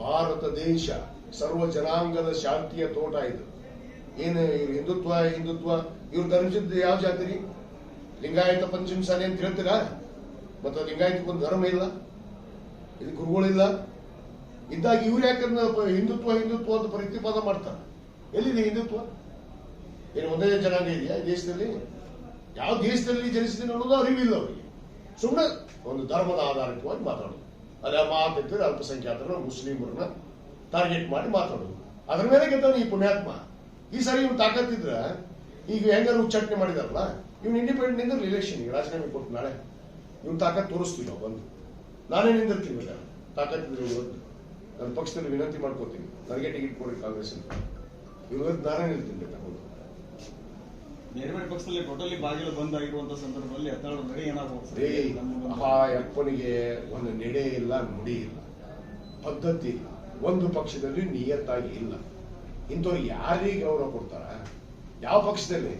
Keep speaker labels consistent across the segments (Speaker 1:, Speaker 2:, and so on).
Speaker 1: ಭಾರತ ದೇಶ ಸರ್ವ ಜನಾಂಗದ ಶಾಂತಿಯ ತೋಟ ಇದು. ಏನು ಹಿಂದುತ್ವ ಹಿಂದುತ್ವ, ಇವ್ರು ಧರ್ಮಿಸಿದ್ದು ಯಾವ ಜಾತಿ ರೀ ಲಿಂಗಾಯತ ಪಂಚಮಸಾಲಿ ಅಂತ ಹೇಳ್ತೀರಾ? ಮತ್ತೆ ಲಿಂಗಾಯತಕ್ಕೊಂದು ಧರ್ಮ ಇಲ್ಲ. ಇದು ಗುರುಗಳಿಲ್ಲ ಇದ್ದಾಗ ಇವ್ರು ಯಾಕಂದ್ರೆ ಹಿಂದುತ್ವ ಹಿಂದುತ್ವ ಅಂತ ಪ್ರತಿಪಾದ ಮಾಡ್ತಾರೆ? ಎಲ್ಲಿದೆ ಹಿಂದುತ್ವ? ಏನು ಒಂದೇ ಜನಾಂಗ ಇದೆಯಾ ದೇಶದಲ್ಲಿ? ಯಾವ ದೇಶದಲ್ಲಿ ಜನಿಸಿದೆ ಅನ್ನೋದು ಅರಿವಿಲ್ಲ ಅವರಿಗೆ. ಸುಮ್ಮನೆ ಒಂದು ಧರ್ಮದ ಆಧಾರಿತವಾಗಿ ಮಾತಾಡೋದು. ಅಲ್ಲ ಮಾತಿದ್ರೆ ಅಲ್ಪಸಂಖ್ಯಾತರನ್ನ ಮುಸ್ಲಿಮರನ್ನ ಟಾರ್ಗೆಟ್ ಮಾಡಿ ಮಾತಾಡೋದು. ಅದ್ರ ಮೇಲೆ ಗೆದ್ದವನು ಈ ಪುಣ್ಯಾತ್ಮ. ಈ ಸಾರಿ ಇವ್ನು ತಾಕತ್ತಿದ್ರ, ಈಗ ಹೆಂಗಾರು ಚಟ್ನಿ ಮಾಡಿದಾರಲ್ಲ, ಇವ್ನು ಇಂಡಿಪೆಂಡೆಂಟ್ ನಿಂದಿರ್ಲಿ ಇಲೆಕ್ಷನ್ ರಾಜೀನಾಮೆ ಕೊಟ್ಟು ನಾಳೆ ಇವ್ನು ತಾಕತ್ ತೋರಿಸ್ತೀವಿ ನಾವು ಬಂದು. ನಾನೇ ನಿಂದಿರ್ತೀನಿ ಬೇಕಾದ್ರೆ ತಾಕತ್ತಿದ್ರೆ ಇವತ್ತು ನನ್ನ ಪಕ್ಷದಲ್ಲಿ ವಿನಂತಿ ಮಾಡ್ಕೋತೀನಿ. ನನಗೆ ಟಿಕೆಟ್ ಕೊಡಿ ಕಾಂಗ್ರೆಸ್ ಅಂತ ಇವತ್ತು ನಾನೇ ನಿಲ್ತೀನಿ ಬಂದು.
Speaker 2: ಬೇರೆ ಪಕ್ಷದಲ್ಲಿ ಟೋಟಲಿ ಬಾಗಿಲು ಬಂದ್ ಆಗಿರುವಂತ ಸಂದರ್ಭದಲ್ಲಿ ಏನಾಗಬಹುದು
Speaker 1: ರೇ ಆ ಯಪ್ಪನಿಗೆ ಒಂದು ನೆಡೆ ಇಲ್ಲ, ನುಡಿ ಇಲ್ಲ. ಪದ್ಧತಿ ಇಲ್ಲ. ಒಂದು ಪಕ್ಷದಲ್ಲಿ ನಿಯತ್ತಾಗಿ ಇಲ್ಲ. ಇಂಥವ್ರು ಯಾರಿಗೆ ಗೌರವ ಕೊಡ್ತಾರ? ಯಾವ ಪಕ್ಷದಲ್ಲಿ?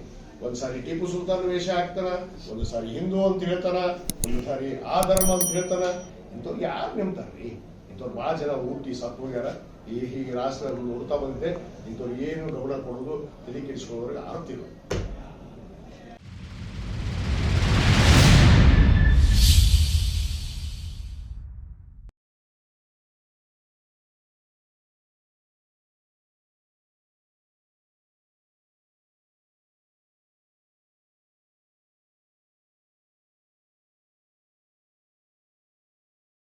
Speaker 1: ಒಂದ್ಸಾರಿ ಟಿಪ್ಪು ಸುಲ್ತಾನ್ ವೇಷ ಹಾಕ್ತಾರ, ಒಂದು ಸಾರಿ ಹಿಂದೂ ಅಂತ ಹೇಳ್ತಾರ, ಒಂದು ಸಾರಿ ಆ ಧರ್ಮ ಅಂತ ಹೇಳ್ತಾರ. ಇಂಥವ್ರು ಯಾರು ನೆಮ್ತಾರ್ರಿ ಇಂಥವ್ರು ಬಹಳ ಜನ ಊಟಿ ಸತ್ತು ಹೋಗ್ಯಾರ ಈ ಹೀಗೆ ರಾಷ್ಟ್ರ ನೋಡ್ತಾ ಬಂದಿದೆ. ಇಂಥವ್ರು ಏನು ಗೌರವ ಕೊಡೋದು ತಲೆ ಕೆಡಿಸ್ಕೊಳ್ಳೋರಿಗೆ